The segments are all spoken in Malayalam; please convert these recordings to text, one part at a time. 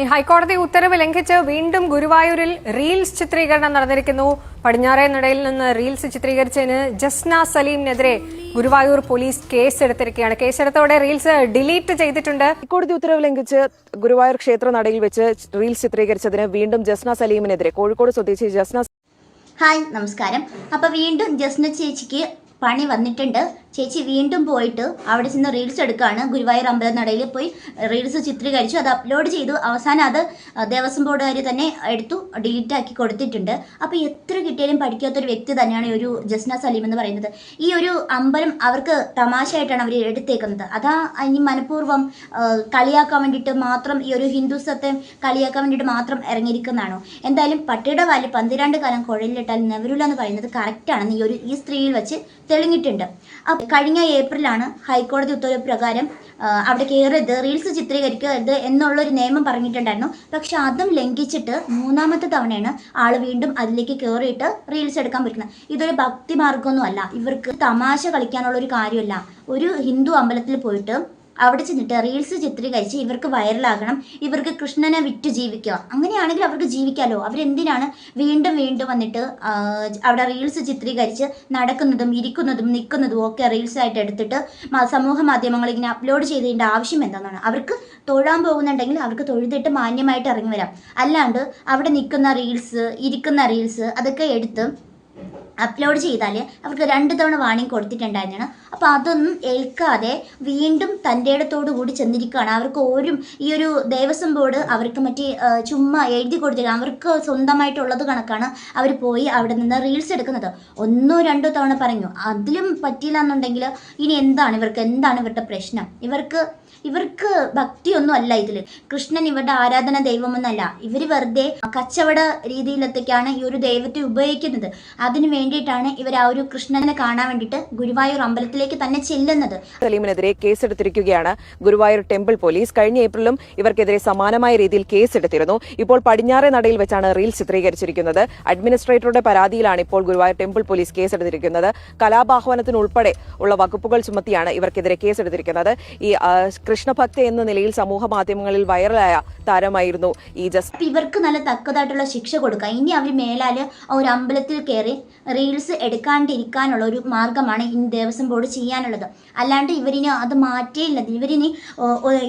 ഈ ഹൈക്കോടതി ഉത്തരവ് ലംഘിച്ച് വീണ്ടും ഗുരുവായൂരിൽ റീൽസ് ചിത്രീകരണം നടന്നിരിക്കുന്നു. പടിഞ്ഞാറേ നടയിൽ നിന്ന് റീൽസ് ചിത്രീകരിച്ചതിന് ജസ്ന സലീമിനെതിരെ ഗുരുവായൂർ പോലീസ് കേസെടുത്തിരിക്കുകയാണ്. കേസെടുത്തോടെ റീൽസ് ഡിലീറ്റ് ചെയ്തിട്ടുണ്ട്. ഹൈക്കോടതി ഉത്തരവ് ലംഘിച്ച് ഗുരുവായൂർ ക്ഷേത്ര നടയിൽ വെച്ച് റീൽസ് ചിത്രീകരിച്ചതിന് വീണ്ടും ജസ്ന സലീമിനെതിരെ കോഴിക്കോട് സ്വദേശി ജസ്ന ഹായ് നമസ്കാരം. അപ്പൊ വീണ്ടും ജസ്ന ചേച്ചിക്ക് പണി വന്നിട്ടുണ്ട്. ചേച്ചി വീണ്ടും പോയിട്ട് അവിടെ ചെന്ന് റീൽസ് എടുക്കുകയാണ് ഗുരുവായൂർ അമ്പലം നടയിൽ പോയി റീൽസ് ചിത്രീകരിച്ചു. അത് അപ്ലോഡ് ചെയ്തു. അവസാനം അത് ദേവസ്വം ബോർഡുകാർ തന്നെ എടുത്തു. ഡിലീറ്റ് ആക്കി കൊടുത്തിട്ടുണ്ട്. അപ്പോൾ എത്ര കിട്ടിയാലും പഠിക്കാത്തൊരു വ്യക്തി തന്നെയാണ് ഈ ഒരു ജസ്ന സലീം എന്ന് പറയുന്നത്. ഈ ഒരു അമ്പലം അവർക്ക് തമാശയായിട്ടാണ് അവർ എടുത്തേക്കുന്നത്. അതാ ഇനി മനഃപൂർവം കളിയാക്കാൻ വേണ്ടിയിട്ട് മാത്രം ഈ ഒരു ഹിന്ദുസത്തെ കളിയാക്കാൻ വേണ്ടിയിട്ട് മാത്രം ഇറങ്ങിയിരിക്കുന്നതാണോ? എന്തായാലും പട്ടിയുടെ വാൽ പന്തിരാണ്ട് കാലം കുഴലിലിട്ടാൽ നെവരുല എന്ന് പറയുന്നത് കറക്റ്റാണെന്ന് ഈ ഒരു ഈ സ്ത്രീയിൽ വെച്ച് തെളിഞ്ഞിട്ടുണ്ട്. കഴിഞ്ഞ ഏപ്രിലാണ് ഹൈക്കോടതി ഉത്തരവ് പ്രകാരം അവിടെ കയറരുത് റീൽസ് ചിത്രീകരിക്കരുത് എന്നുള്ളൊരു നിയമം പറഞ്ഞിട്ടുണ്ടായിരുന്നു. പക്ഷെ അതും ലംഘിച്ചിട്ട് മൂന്നാമത്തെ തവണയാണ് ആൾ വീണ്ടും അതിലേക്ക് കയറിയിട്ട് റീൽസ് എടുക്കാൻ പറ്റുന്നത്. ഇതൊരു ഭക്തി മാർഗമൊന്നും അല്ല ഇവർക്ക് തമാശ കളിക്കാനുള്ള ഒരു കാര്യമല്ല. ഒരു ഹിന്ദു അമ്പലത്തിൽ പോയിട്ട് അവിടെ ചെന്നിട്ട് റീൽസ് ചിത്രീകരിച്ച് ഇവർക്ക് വൈറലാകണം ഇവർക്ക് കൃഷ്ണനെ വിറ്റ് ജീവിക്കുക അങ്ങനെയാണെങ്കിൽ അവർക്ക് ജീവിക്കാമല്ലോ അവരെന്തിനാണ് വീണ്ടും വീണ്ടും വന്നിട്ട് അവിടെ റീൽസ് ചിത്രീകരിച്ച് നടക്കുന്നതും ഇരിക്കുന്നതും നിൽക്കുന്നതും ഒക്കെ റീൽസ് ആയിട്ട് എടുത്തിട്ട് സമൂഹ മാധ്യമങ്ങൾ ഇങ്ങനെ അപ്ലോഡ് ചെയ്തതിന്റെ ആവശ്യം എന്താണെന്നാണ്. അവർക്ക് തൊഴാൻ പോകുന്നുണ്ടെങ്കിൽ അവർക്ക് തൊഴുതിട്ട് മാന്യമായിട്ട് ഇറങ്ങി വരാം. അല്ലാണ്ട് അവിടെ നിൽക്കുന്ന റീൽസ് ഇരിക്കുന്ന റീൽസ് അതൊക്കെ എടുത്ത് അപ്ലോഡ് ചെയ്താൽ അവർക്ക് രണ്ട് തവണ വാണിംഗ് കൊടുത്തിട്ടുണ്ടായിരുന്നു അപ്പോൾ അതൊന്നും ഏൽക്കാതെ വീണ്ടും തന്റെ ഇടത്തോടു കൂടി ചെന്നിരിക്കുകയാണ്. അവർക്ക് ഒരു ഈ ഒരു ദേവസ്വം ബോർഡ് അവർക്ക് മറ്റേ ചുമ്മാ എഴുതി കൊടുത്തില്ല അവർക്ക് സ്വന്തമായിട്ടുള്ളത് കണക്കാണ് അവർ പോയി അവിടെ നിന്ന് റീൽസ് എടുക്കുന്നത്. ഒന്നോ രണ്ടോ തവണ പറഞ്ഞു. അതിലും പറ്റിയില്ല എന്നുണ്ടെങ്കിൽ ഇനി എന്താണ്? ഇവർക്ക് എന്താണ് ഇവരുടെ പ്രശ്നം? ഇവർക്ക് ഇവർക്ക് ഭക്തിയൊന്നും അല്ല ഇതിൽ കൃഷ്ണൻ ഇവരുടെ ആരാധന ദൈവമൊന്നല്ല. ഇവർ വെറുതെ കച്ചവട രീതിയിലത്തേക്കാണ് ഈ ഒരു ദൈവത്തെ ഉപയോഗിക്കുന്നത്. അതിനു വേണ്ടിയിട്ടാണ് ഇവർ ആ ഒരു കൃഷ്ണനെ കാണാൻ വേണ്ടിയിട്ട് ഗുരുവായൂർ അമ്പലത്തിലേക്ക് തന്നെ ചെല്ലുന്നത്. സലീമിനെതിരെ കേസെടുത്തിരിക്കുകയാണ്. ഗുരുവായൂർ ടെമ്പിൾ പോലീസ് കഴിഞ്ഞ ഏപ്രിലും ഇവർക്കെതിരെ സമാനമായ രീതിയിൽ കേസെടുത്തിരുന്നു. ഇപ്പോൾ പടിഞ്ഞാറേ നടയിൽ വെച്ചാണ് റീൽ ചിത്രീകരിച്ചിരിക്കുന്നത്. അഡ്മിനിസ്ട്രേറ്ററുടെ പരാതിയിലാണ് ഇപ്പോൾ ഗുരുവായൂർ ടെമ്പിൾ പോലീസ് കേസെടുത്തിരിക്കുന്നത്. കലാപാഹ്വാനത്തിനുൾപ്പെടെ ഉള്ള വകുപ്പുകൾ ചുമത്തിയാണ് ഇവർക്കെതിരെ കേസെടുത്തിരിക്കുന്നത്. ഈ കൃഷ്ണഭക്ത എന്ന നിലയിൽ സമൂഹ മാധ്യമങ്ങളിൽ വൈറലായ താരമായിരുന്നു ഈ ജസ് ഇവർക്ക് നല്ല തക്കതായിട്ടുള്ള ശിക്ഷ കൊടുക്കുക ഇനി അവർ മേലാൽ ഒരു അമ്പലത്തിൽ കയറി റീൽസ് എടുക്കാണ്ടിരിക്കാനുള്ള ഒരു മാർഗമാണ് ഇനി ദേവസ്വം ബോർഡ് ചെയ്യാനുള്ളത്. അല്ലാണ്ട് ഇവരിനി അത് മാറ്റിയില്ല ഇവരിനി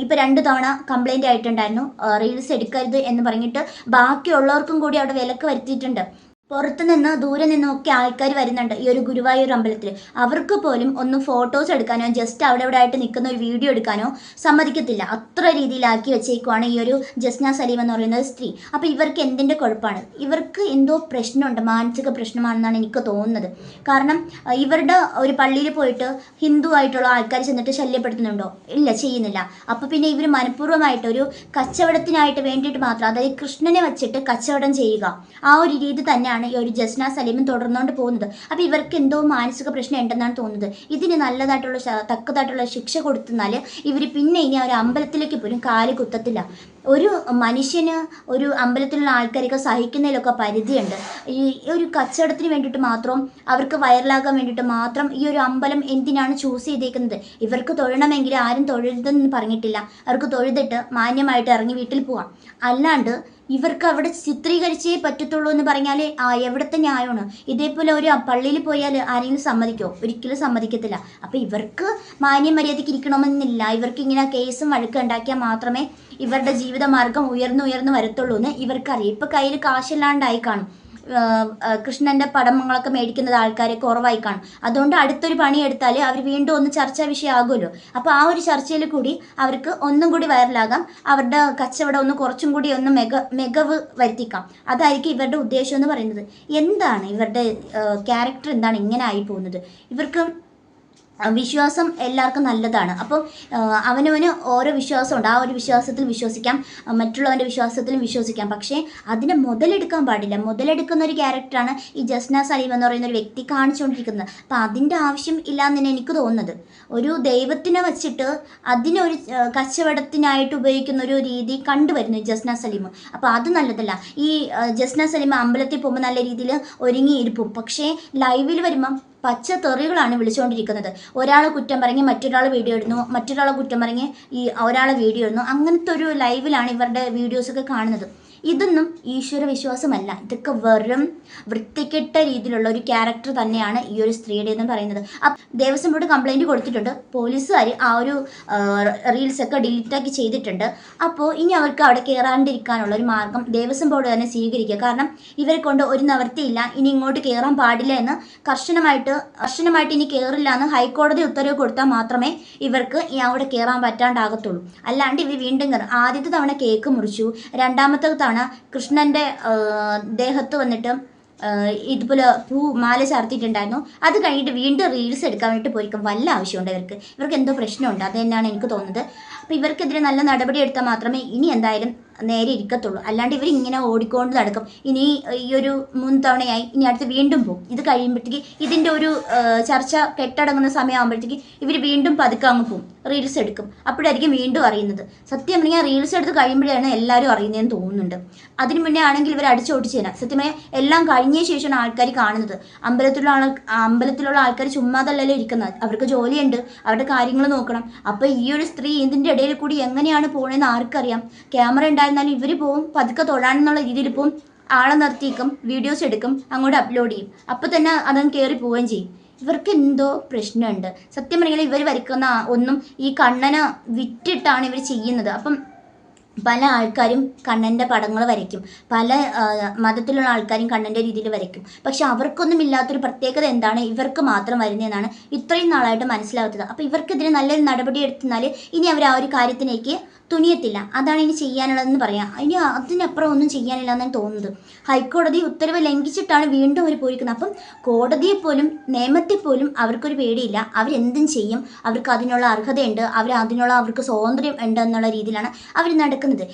ഇപ്പൊ രണ്ട് തവണ കംപ്ലൈന്റ് ആയിട്ടുണ്ടായിരുന്നു. റീൽസ് എടുക്കരുത് എന്ന് പറഞ്ഞിട്ട് ബാക്കിയുള്ളവർക്കും കൂടി അവിടെ വിലക്ക് വരുത്തിയിട്ടുണ്ട്. പുറത്തു നിന്ന് ദൂരെ നിന്നും ഒക്കെ ആൾക്കാർ വരുന്നുണ്ട് ഈ ഒരു ഗുരുവായൂർ അമ്പലത്തിൽ. അവർക്ക് പോലും ഒന്ന് ഫോട്ടോസ് എടുക്കാനോ ജസ്റ്റ് അവിടെ ഇവിടെ ആയിട്ട് നിൽക്കുന്ന ഒരു വീഡിയോ എടുക്കാനോ സമ്മതിക്കത്തില്ല. അത്ര രീതിയിലാക്കി വെച്ചേക്കുവാണ് ഈ ഒരു ജസ്ന സലീം എന്ന് പറയുന്ന സ്ത്രീ. അപ്പോൾ ഇവർക്ക് എന്തിന്റെ കുഴപ്പമാണ് ഇവർക്ക് എന്തോ പ്രശ്നമുണ്ട് മാനസിക പ്രശ്നമാണെന്നാണ് എനിക്ക് തോന്നുന്നത്. കാരണം ഇവരുടെ ഒരു പള്ളിയിൽ പോയിട്ട് ഹിന്ദു ആയിട്ടുള്ള ആൾക്കാർ ചെന്നിട്ട് ശല്യപ്പെടുത്തുന്നുണ്ടോ? ഇല്ല ചെയ്യുന്നില്ല. അപ്പോൾ പിന്നെ ഇവർ മനഃപൂർവമായിട്ട് ഒരു കച്ചവടത്തിനായിട്ട് വേണ്ടിയിട്ട് മാത്രം അതായത് കൃഷ്ണനെ വച്ചിട്ട് കച്ചവടം ചെയ്യുക ആ ഒരു രീതി തന്നെയാണ് ഈ ഒരു ജസ്ന സലീമും തുടർന്നുകൊണ്ട് പോകുന്നത്. അപ്പോൾ ഇവർക്ക് എന്തോ മാനസിക പ്രശ്നം ഉണ്ടെന്നാണ് തോന്നുന്നത്. ഇതിന് നല്ലതായിട്ടുള്ള തക്കതായിട്ടുള്ള ശിക്ഷ കൊടുത്തെന്നാൽ ഇവർ പിന്നെ ഇനി ആ ഒരു അമ്പലത്തിലേക്ക് പോലും കാൽ കുത്തത്തില്ല. ഒരു മനുഷ്യന് ഒരു അമ്പലത്തിലുള്ള ആൾക്കാരൊക്കെ സഹിക്കുന്നതിലൊക്കെ പരിധിയുണ്ട്. ഈ ഒരു കച്ചവടത്തിന് വേണ്ടിയിട്ട് മാത്രം അവർക്ക് വൈറലാകാൻ വേണ്ടിയിട്ട് മാത്രം ഈ ഒരു അമ്പലം എന്തിനാണ് ചൂസ് ചെയ്തേക്കുന്നത്? ഇവർക്ക് തൊഴണമെങ്കിൽ ആരും തൊഴരുതെന്ന് പറഞ്ഞിട്ടില്ല. അവർക്ക് തൊഴുതിട്ട് മാന്യമായിട്ട് ഇറങ്ങി വീട്ടിൽ പോവാം. അല്ലാണ്ട് ഇവർക്ക് അവിടെ ചിത്രീകരിച്ചേ പറ്റത്തുള്ളൂ എന്ന് പറഞ്ഞാൽ ആ എവിടത്തെ ന്യായമാണ് ഇതേപോലെ ഒരു പള്ളിയിൽ പോയാൽ ആരെങ്കിലും സമ്മതിക്കോ? ഒരിക്കലും സമ്മതിക്കത്തില്ല. അപ്പോൾ ഇവർക്ക് മാന്യ മര്യാദയ്ക്ക് ഇരിക്കണമെന്നില്ല. ഇവർക്ക് ഇങ്ങനെ കേസും വഴക്കും ഉണ്ടാക്കിയാൽ മാത്രമേ ഇവരുടെ ജീവിതമാർഗം ഉയർന്നു ഉയർന്നു വരത്തുള്ളൂ എന്ന് ഇവർക്കറിയാം. ഇപ്പോൾ കയ്യിൽ കാശില്ലാണ്ടായി കാണും. കൃഷ്ണന്റെ പടങ്ങളൊക്കെ മേടിക്കുന്നത് ആൾക്കാരെ കുറവായി കാണും. അതുകൊണ്ട് അടുത്തൊരു പണി എടുത്താൽ അവർ വീണ്ടും ഒന്ന് ചർച്ചാ വിഷയമാകുമല്ലോ. അപ്പോൾ ആ ഒരു ചർച്ചയിൽ കൂടി അവർക്ക് ഒന്നും കൂടി വൈറലാകാം. അവരുടെ കച്ചവടം ഒന്ന് കുറച്ചും കൂടി ഒന്ന് മിക മികവ് വരുത്തിക്കാം. അതായിരിക്കും ഇവരുടെ ഉദ്ദേശം എന്ന് പറയുന്നത്. എന്താണ് ഇവരുടെ ക്യാരക്ടർ എന്താണ് ഇങ്ങനെ ആയി പോകുന്നത്? ഇവർക്ക് വിശ്വാസം എല്ലാവർക്കും നല്ലതാണ്. അപ്പോൾ അവനവന് ഓരോ വിശ്വാസമുണ്ട്. ആ ഒരു വിശ്വാസത്തിൽ വിശ്വസിക്കാം. മറ്റുള്ളവന്റെ വിശ്വാസത്തിലും വിശ്വസിക്കാം. പക്ഷേ അതിനെ മുതലെടുക്കാൻ പാടില്ല. മുതലെടുക്കുന്ന ഒരു ക്യാരക്ടറാണ് ഈ ജസ്ന സലീം എന്ന് പറയുന്ന ഒരു വ്യക്തി കാണിച്ചുകൊണ്ടിരിക്കുന്നത്. അപ്പോൾ അതിന്റെ ആവശ്യം ഇല്ല എന്നാണ് എനിക്ക് തോന്നുന്നത്. ഒരു ദൈവത്തിനെ വച്ചിട്ട് അതിനൊരു കച്ചവടത്തിനായിട്ട് ഉപയോഗിക്കുന്ന ഒരു രീതി കണ്ടുവരുന്നു ജസ്ന സലീം. അപ്പോൾ അത് നല്ലതല്ല. ഈ ജസ്ന സലീം അമ്പലത്തിൽ പോകുമ്പോൾ നല്ല രീതിയിൽ ഒരുങ്ങിയിരിപ്പും പക്ഷേ ലൈവിൽ വരുമ്പം പച്ച തെറികളാണ് വിളിച്ചുകൊണ്ടിരിക്കുന്നത്. ഒരാളെ കുറ്റം പറഞ്ഞ് മറ്റൊരാൾ വീഡിയോ ഇടുന്നു മറ്റൊരാളെ കുറ്റം പറഞ്ഞ് ഈ ഒരാളെ വീഡിയോ ഇടുന്നു. അങ്ങനത്തെ ഒരു ലൈവിലാണ് ഇവരുടെ വീഡിയോസൊക്കെ കാണുന്നത്. ഇതൊന്നും ഈശ്വര വിശ്വാസമല്ല ഇതൊക്കെ വെറും വൃത്തികെട്ട രീതിയിലുള്ള ഒരു ക്യാരക്ടർ തന്നെയാണ് ഈ ഒരു സ്ത്രീയുടെ എന്ന് പറയുന്നത്. ദേവസ്വം ബോർഡ് കംപ്ലൈന്റ് കൊടുത്തിട്ടുണ്ട്. പോലീസുകാർ ആ ഒരു റീൽസൊക്കെ ഡിലീറ്റാക്കി ചെയ്തിട്ടുണ്ട്. അപ്പോൾ ഇനി അവർക്ക് അവിടെ കയറാണ്ടിരിക്കാനുള്ള ഒരു മാർഗം ദേവസ്വം ബോർഡ് തന്നെ സ്വീകരിക്കുക. കാരണം ഇവരെ കൊണ്ട് ഒരു നിവർത്തിയില്ല ഇനി ഇങ്ങോട്ട് കയറാൻ പാടില്ല എന്ന് കർശനമായിട്ട് കർശനമായിട്ട് ഇനി കയറില്ല എന്ന് ഹൈക്കോടതി ഉത്തരവ് കൊടുത്താൽ മാത്രമേ ഇവർക്ക് അവിടെ കയറാൻ പറ്റാണ്ടാകത്തുള്ളൂ. അല്ലാണ്ട് ഇവർ വീണ്ടും കയറും ആദ്യത്തെ തവണ കേക്ക് മുറിച്ചു. രണ്ടാമത്തെ തവണ കൃഷ്ണന്റെ കൃഷ്ണന്റെ ദേഹത്ത് വന്നിട്ട് ഇതുപോലെ പൂ മാല ചാർത്തിയിട്ടുണ്ടായിരുന്നു. അത് കഴിഞ്ഞിട്ട് വീണ്ടും റീൽസ് എടുക്കാൻ വേണ്ടിയിട്ട് പോയിരിക്കും. വല്ല ആവശ്യമുണ്ട് ഇവർക്ക്? ഇവർക്ക് എന്തോ പ്രശ്നമുണ്ട്. അത് തന്നെയാണ് എനിക്ക് തോന്നുന്നത്. അപ്പോൾ ഇവർക്കെതിരെ നല്ല നടപടി എടുത്താൽ മാത്രമേ ഇനി എന്തായാലും നേരെ ഇരിക്കത്തുള്ളൂ. അല്ലാണ്ട് ഇവർ ഇങ്ങനെ ഓടിക്കൊണ്ട് നടക്കും. ഇനി ഈ ഒരു മൂന്ന് തവണയായി ഇനി അടുത്ത് വീണ്ടും പോകും ഇത് കഴിയുമ്പോഴത്തേക്ക് ഇതിന്റെ ഒരു ചർച്ച കെട്ടടങ്ങുന്ന സമയമാകുമ്പോഴത്തേക്ക് ഇവർ വീണ്ടും പതുക്കെ അങ്ങ് പോകും റീൽസ് എടുക്കും. അപ്പോഴായിരിക്കും വീണ്ടും അറിയുന്നത്. സത്യം പറഞ്ഞാൽ റീൽസ് എടുത്ത് കഴിയുമ്പോഴാണ് എല്ലാവരും അറിയുന്നതെന്ന് തോന്നുന്നുണ്ട്. അതിന് മുന്നേ ആണെങ്കിൽ ഇവർ അടിച്ചോട്ടിച്ച് തരാം. സത്യമായ എല്ലാം കഴിഞ്ഞ ശേഷമാണ് ആൾക്കാർ കാണുന്നത്. അമ്പലത്തിലുള്ള ആൾ അമ്പലത്തിലുള്ള ആൾക്കാർ ചുമ്മാതല്ലല്ലോ ഇരിക്കുന്നത്. അവർക്ക് ജോലിയുണ്ട്. അവരുടെ കാര്യങ്ങൾ നോക്കണം. അപ്പോൾ ഈ ഒരു സ്ത്രീ ഇതിന്റെ ഇടയിൽ കൂടി എങ്ങനെയാണ് പോകണമെന്ന് ആർക്കറിയാം. ക്യാമറ ഉണ്ടായിരുന്നാലും ഇവർ പോവും പതുക്കെ തൊഴാനെന്നുള്ള രീതിയിൽ പോവും. ആളെ നിർത്തിക്കും വീഡിയോസ് എടുക്കും അങ്ങോട്ട് അപ്ലോഡ് ചെയ്യും. അപ്പോൾ തന്നെ അതങ്ങ് കയറി പോവുകയും ചെയ്യും. ഇവർക്ക് എന്തോ പ്രശ്നമുണ്ട്. സത്യം പറഞ്ഞാൽ ഇവർ വരയ്ക്കുന്ന ഒന്നും ഈ കണ്ണനെ വിറ്റിട്ടാണ് ഇവർ ചെയ്യുന്നത്. അപ്പം പല ആൾക്കാരും കണ്ണന്റെ പടങ്ങൾ വരയ്ക്കും. പല മതത്തിലുള്ള ആൾക്കാരും കണ്ണന്റെ രീതിയിൽ വരയ്ക്കും. പക്ഷെ അവർക്കൊന്നും ഇല്ലാത്തൊരു പ്രത്യേകത എന്താണ്? ഇവർക്ക് മാത്രം വരുന്നതെന്നാണ് ഇത്രയും നാളായിട്ട് മനസ്സിലാവാത്തത്. അപ്പോൾ ഇവർക്കെതിരെ നല്ലൊരു നടപടി എടുത്താൽ ഇനി അവർ ആ ഒരു കാര്യത്തിലേക്ക് തുനിയത്തില്ല അതാണ് ഇനി ചെയ്യാനുള്ളതെന്ന് പറയാം. ഇനി അതിനപ്പുറം ഒന്നും ചെയ്യാനില്ല എന്നാണ് തോന്നുന്നത്. ഹൈക്കോടതി ഉത്തരവ് ലംഘിച്ചിട്ടാണ് വീണ്ടും അവർ പോയിരിക്കുന്നത്. അപ്പം കോടതിയെ പോലും നിയമത്തെ പോലും അവർക്കൊരു പേടിയില്ല. അവരെന്തും ചെയ്യും. അവർക്ക് അതിനുള്ള അർഹതയുണ്ട്. അവർ അതിനുള്ള അവർക്ക് സ്വാതന്ത്ര്യം ഉണ്ട് എന്നുള്ള രീതിയിലാണ് അവർ നടക്കുന്നത്.